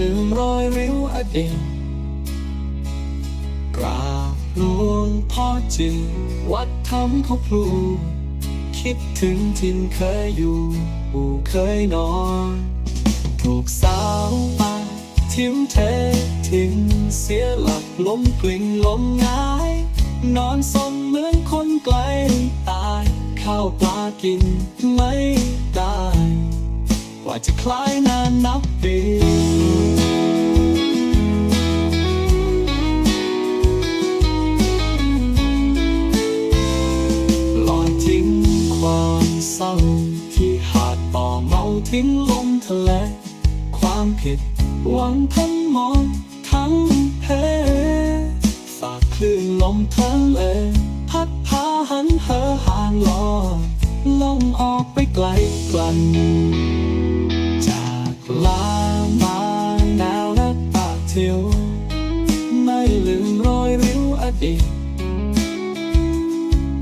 ลืมรอยริ้วอดีตกราบหลวงพ่อจึงวัดทำเขาพลู คิดถึงทินเคยอยู่อู่เคยนอน ถูกสาวมาทิ้มเททิ้งเสียหลักล้มกลิ้งล้มงาย นอนสมเหมือนคนไกลตาย ข้าวปลากินไม่ได้กว่าจะคลายนานนับปี ศร้าที่หาดต่อเมาทิ้งลงทะเล ความผิดหวังทั้งหมดทั้งเพฝากคลื่นลมทะเลพัดพาหันเหอห่างลอยลงออกไปไกลกลันจากลามาแนวและปากเที่ยว ไม่ลืมรอยริ้วอดีต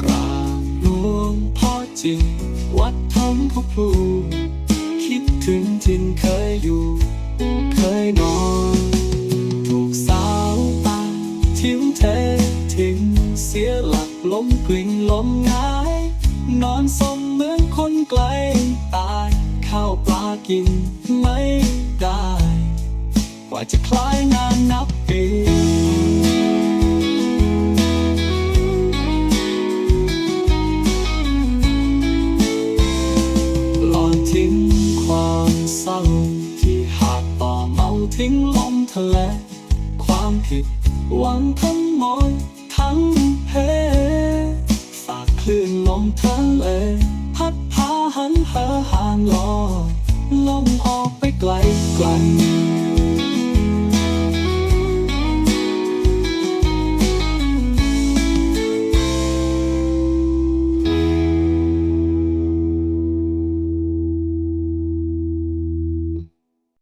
กราบหลวงพ่อจริง วัดทำพ่อพลูคิดถึงทินเคยอยู่ เคยนอน ถูกสาวตายทิ้งเททิ้งเสียหลักล้มกลิ้งล้มงาย นอนสมเหมือนคนไกลตายข้าวปลากินไม่ได้ กว่าจะคลายนานนับ ทิ้งลมทะเล ความผิดหวังทั้งหมดทั้งเพฝากคลื่นลมทะเล พัดพาหันเหอห่างลอยลมออกไปไกลไกล